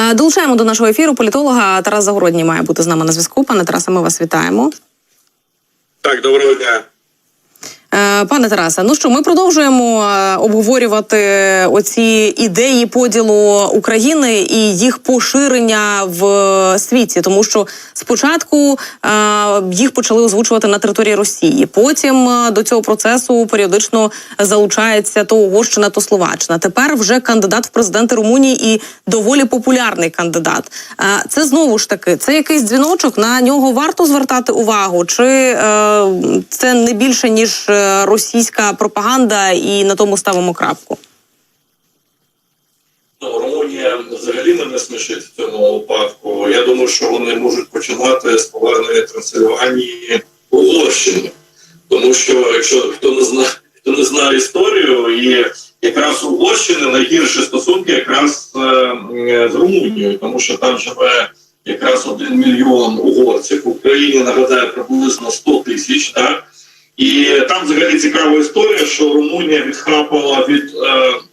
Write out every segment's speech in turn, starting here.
Е, Долучаємо до нашого ефіру політолога Тарас Загородній має бути з нами на зв'язку. Пане Тарасе, ми вас вітаємо. Так, доброго дня. Е, Пане Тарасе, ну що ми продовжуємо е, обговорювати оці ідеї поділу України і їх поширення в світі, тому що спочатку е, їх почали озвучувати на території Росії. Потім до цього процесу періодично залучається то Угорщина, то Словаччина. Тепер вже кандидат в президенти Румунії і доволі популярний кандидат. Це знову ж таки це якийсь дзвіночок. На нього варто звертати увагу, чи це не більше ніж російська пропаганда, і на тому ставимо крапку. Ну, Румунія взагалі мене смішить в цьому випадку. Я думаю, що вони можуть починати з повернення Трансильванії Угорщини. Тому що якщо хто не знає, хто не знає історію, і якраз Угорщини найгірші стосунки якраз е, е, з Румунією, тому що там живе якраз один мільйон угорців. В Україні нагадаю приблизно 100 тисяч. Так? І там взагалі цікава історія, що Румунія відхапала від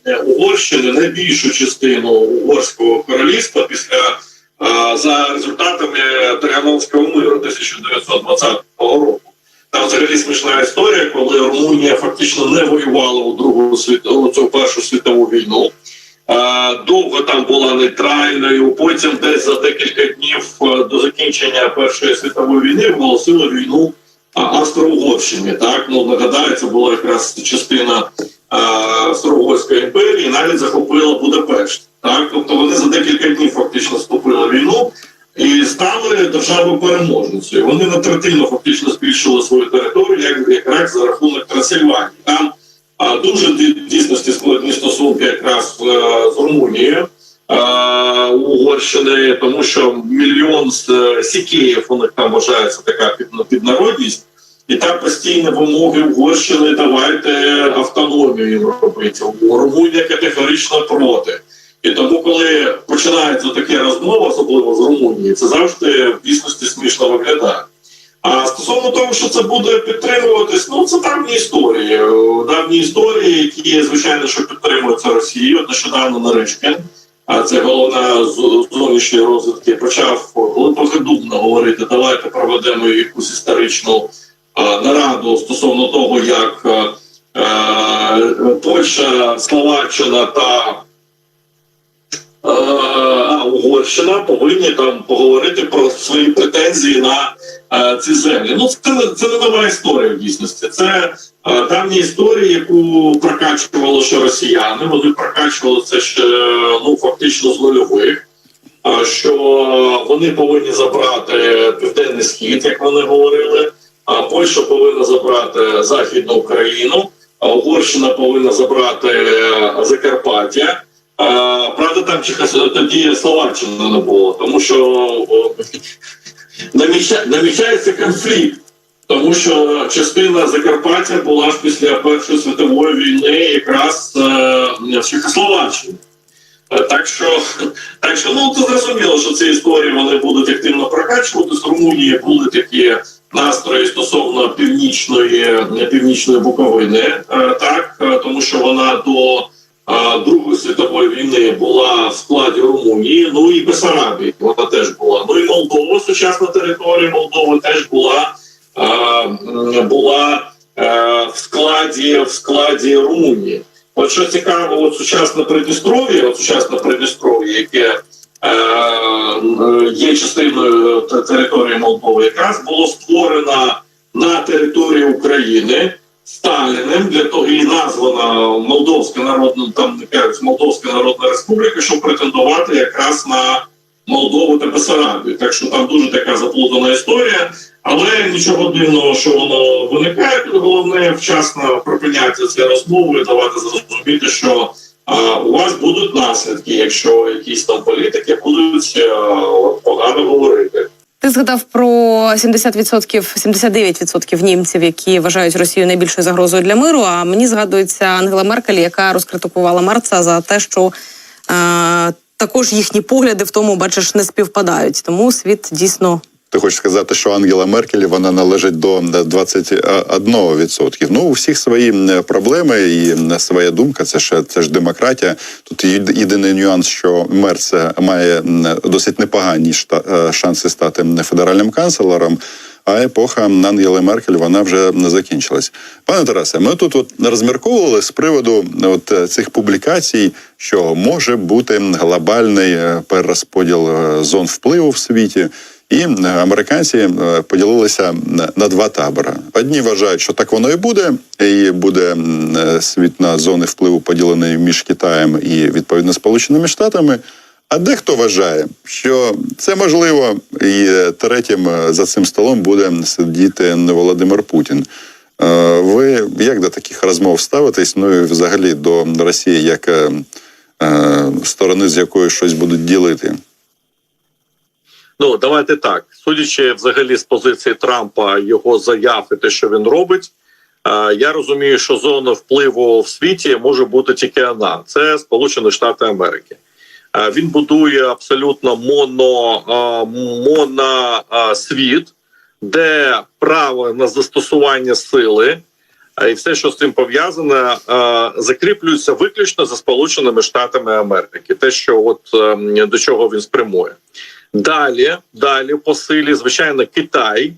е, Угорщини найбільшу частину угорського королівства після е, за результатами Таріановського миру 1920 року. Там взагалі смішна історія, коли Румунія фактично не воювала у Другу світову цю першу світову війну. Е, Довго там була нейтральною. Потім, десь за декілька днів е, до закінчення Першої світової війни, оголосили війну а, Австро-Угорщині. Так ну нагадаю, це була якраз частина Австро-Угорської імперії, навіть захопила Будапешт. Так, тобто вони за декілька днів фактично вступили в війну і стали державою переможницею. Вони на третину фактично збільшили свою територію, як якраз за рахунок Трансильванії. Там а, дуже дійсності складні стосунки якраз е, з Румунією. Угорщини, тому що мільйон е, сікеїв у них там вважається така під, піднародність, і там постійні вимоги Угорщини давайте автономію їм робити. Румунія категорично проти. І тому, коли починається таке розмова, особливо з Румунії, це завжди в дійсності смішно виглядає. А стосовно того, що це буде підтримуватись, ну це давні історії. Давні історії, які звичайно що підтримуються Росією. От Нещодавно Наришкін, а це головна зовнішньої розвідки, почав глибокодумно говорити, давайте проведемо якусь історичну а, нараду стосовно того, як а, а, Польща, Словаччина та а Угорщина повинні там поговорити про свої претензії на е, ці землі. Ну це це не нова історія в дійсності. Це давня історія, яку прокачували ще росіяни. Вони прокачували це ще ну фактично з нульових. Що вони повинні забрати південний схід, як вони говорили. А Польща повинна забрати Західну Україну, а Угорщина повинна забрати е, Закарпаття. Правда, там тоді Словаччина не було, тому що намічається конфлікт, тому що частина Закарпаття була ж після Першої світової війни якраз е, в Чехословаччині. Е, Так що, так що ну це зрозуміло, що ці історії вони будуть активно прокачувати. З Румунії були такі настрої стосовно північної північної Буковини, е, так тому що вона до Другої світової війни була в складі Румунії, ну і Бесарабії вона теж була. Ну і Молдова, сучасна територія Молдови теж була, була е, в складі в складі Румунії. От що цікаво, от сучасне Придністров'я, от сучасне Придністров'я, яке е, е, є частиною території Молдови, якраз було створено на території України. Сталіним для того і названа Молдовська народна там кажуть, Молдовська Народна Республіка, щоб претендувати якраз на Молдову та Бесарабію. Так що там дуже така заплутана історія, але нічого дивного, що воно виникає. Тут Головне вчасно припиняти ці розмови, і давати зрозуміти, що а, у вас будуть наслідки, якщо якісь там політики будуть а, погано говорити. Ти згадав про 70%, 79% німців, які вважають Росію найбільшою загрозою для миру. А мені згадується Ангела Меркель, яка розкритикувала Марца за те, що е, також їхні погляди в тому, бачиш, не співпадають. Тому світ дійсно Ти хочеш сказати, що Ангела Меркель вона належить до 21%. Ну, у всіх свої проблеми і своя думка. Це ж це ж демократія. Тут єдиний нюанс, що Мерц має досить непогані е, шанси стати федеральним канцлером. А епоха Ангели Меркель вона вже не закінчилась. Пане Тарасе, ми тут от розмірковували з приводу от е, цих публікацій, що може бути глобальний е, перерозподіл зон впливу в світі. І е, американці е, поділилися на- на два табори. Одні вважають, що так воно і буде, і буде е, світ на зони впливу поділений між Китаєм і відповідно Сполученими Штатами. А дехто вважає, що це можливо, і е, третім е, за цим столом буде сидіти не Володимир Путін. Е, Ви як до таких розмов ставитесь? Ну і взагалі до Росії як е, е, сторони, з якої щось будуть ділити? Ну давайте так. Судячи взагалі з позиції Трампа, його заяв і те, що він робить. е, Я розумію, що зона впливу в світі може бути тільки одна: це Сполучені Штати Америки. Е, Він будує абсолютно моно, е, моно світ, де право на застосування сили і все, що з цим пов'язане, закріплюється виключно за Сполученими Штатами Америки. Те, що от е, до чого він спрямує. Далі, далі по силі, звичайно, Китай.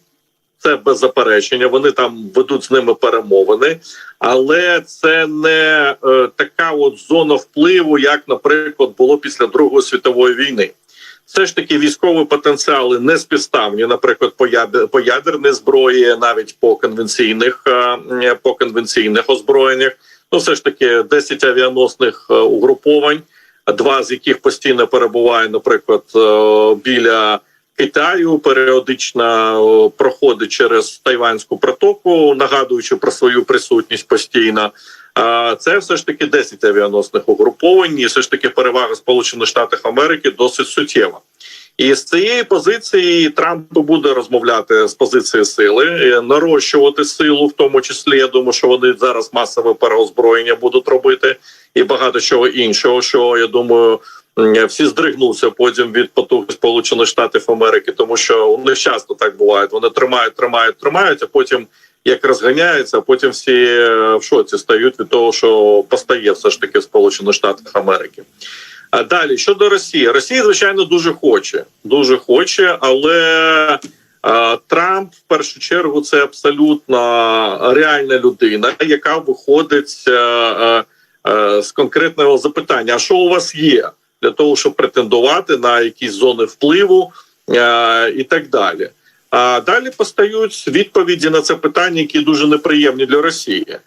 Це без заперечення. Вони там ведуть з ними перемовини, але це не е, така от зона впливу, як, наприклад, було після Другої світової війни. Все ж таки військові потенціали не співставні, наприклад, по ядер- по ядерній зброї, навіть по конвенційних е, по конвенційних озброєннях. Ну, все ж таки, 10 авіаносних е, угруповань, два з яких постійно перебуває, наприклад, е, біля Китаю, періодично е, проходить через Тайванську протоку, нагадуючи про свою присутність постійно. Це все ж таки 10 авіаносних угруповань, і все ж таки перевага Сполучених Штатів Америки досить суттєва. І з цієї позиції Трамп буде розмовляти з позиції сили, е, нарощувати силу, в тому числі. Я думаю, що вони зараз масове переозброєння будуть робити, і багато чого іншого. Що я думаю, всі здригнуться потім від потуги Сполучених Штатів Америки, тому що них часто так буває. Вони тримають, тримають, тримають, а потім як розганяються, а потім всі е, в шоці стають від того, що постає все ж таки Сполучених Штатах Америки. А далі щодо Росії, Росія звичайно дуже хоче, дуже хоче, але Трамп в першу чергу це абсолютно реальна людина, яка виходить е, е, е, з конкретного запитання: а що у вас є для того, щоб претендувати на якісь зони впливу і так далі. А далі постають відповіді на це питання, які дуже неприємні для Росії.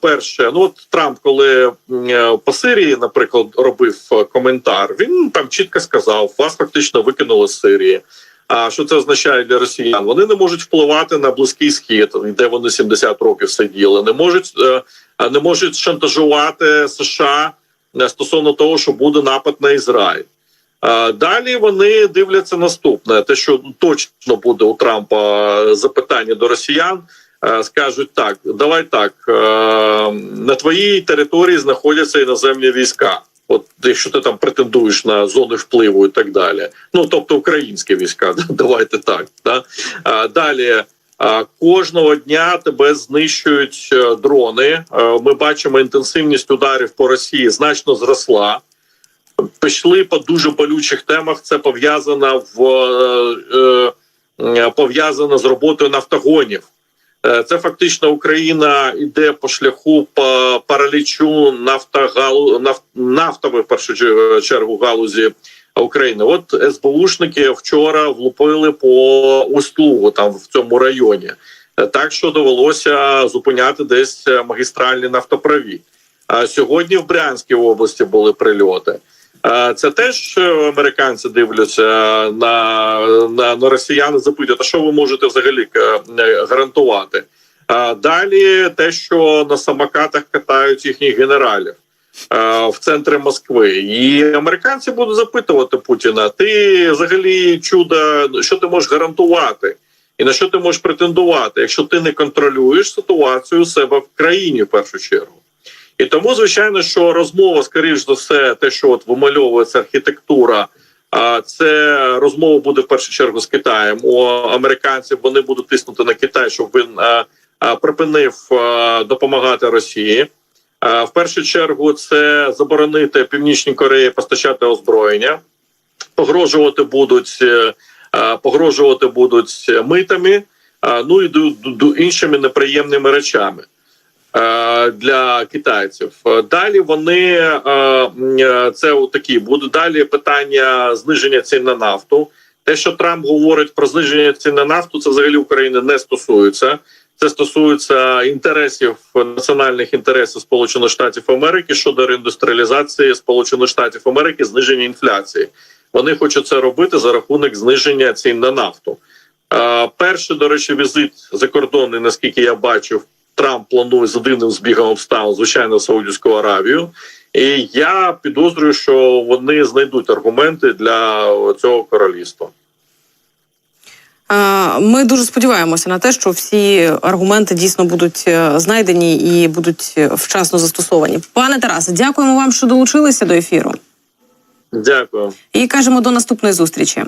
Перше, ну от Трамп, коли е, по Сирії, наприклад, робив е, коментар, він там чітко сказав: вас фактично викинули з Сирії. А що це означає для росіян? Вони не можуть впливати на близький схід, де вони 70 років сиділи, не можуть е, не можуть шантажувати США стосовно того, що буде напад на Ізраїль. Далі вони дивляться наступне: те, що точно буде у Трампа запитання до росіян, скажуть так: давай так е, на твоїй території знаходяться іноземні війська. От якщо ти там претендуєш на зони впливу і так далі, ну тобто українські війська, давайте так. Да? Далі кожного дня тебе знищують е, дрони. Е, Ми бачимо інтенсивність ударів по Росії значно зросла пішли по дуже болючих темах. Це пов'язано в е, е, пов'язано з роботою нафтогонів. Е, Це фактично Україна йде по шляху паралічу нафтогалу наф, в першу чергу галузі України. От СБУшники вчора влупили по услугу там в цьому районі, Е, так що довелося зупиняти десь магістральні нафтопровід. А сьогодні в Брянській області були прильоти. Е, Це теж е, американці дивляться на, на, на росіян, запитують, а що ви можете взагалі е, гарантувати? А далі те, що на самокатах катають їхніх генералів е, в центрі Москви, і американці будуть запитувати Путіна: ти взагалі чудо, що ти можеш гарантувати? І на що ти можеш претендувати, якщо ти не контролюєш ситуацію у себе в країні в першу чергу? І тому, звичайно, що розмова, скоріш за все, те, що от вимальовується архітектура це розмова буде в першу чергу з Китаєм. У американців вони будуть тиснути на Китай, щоб він припинив допомагати Росії. В першу чергу це заборонити Північній Кореї постачати озброєння, погрожувати будуть, е, погрожувати будуть митами, ну і іншими неприємними речами для китайців. Е, Далі вони е, е, це такі будуть далі питання зниження цін на нафту. Те, що Трамп говорить про зниження цін на нафту, це взагалі України не стосується. Це стосується інтересів національних інтересів Сполучених Штатів Америки щодо реіндустріалізації Сполучених Штатів Америки, зниження інфляції. Вони хочуть це робити за рахунок зниження цін на нафту. Е, перший, до речі, візит закордонний, наскільки я бачив, Трамп планує з дивним збігом обставин, звичайно, Саудівську Аравію. І я підозрюю, що вони знайдуть аргументи для цього королівства. Ми дуже сподіваємося на те, що всі аргументи дійсно будуть е, знайдені і будуть е, вчасно застосовані. Пане Тарасе, дякуємо вам, що долучилися до ефіру. Дякую. І кажемо до наступної зустрічі.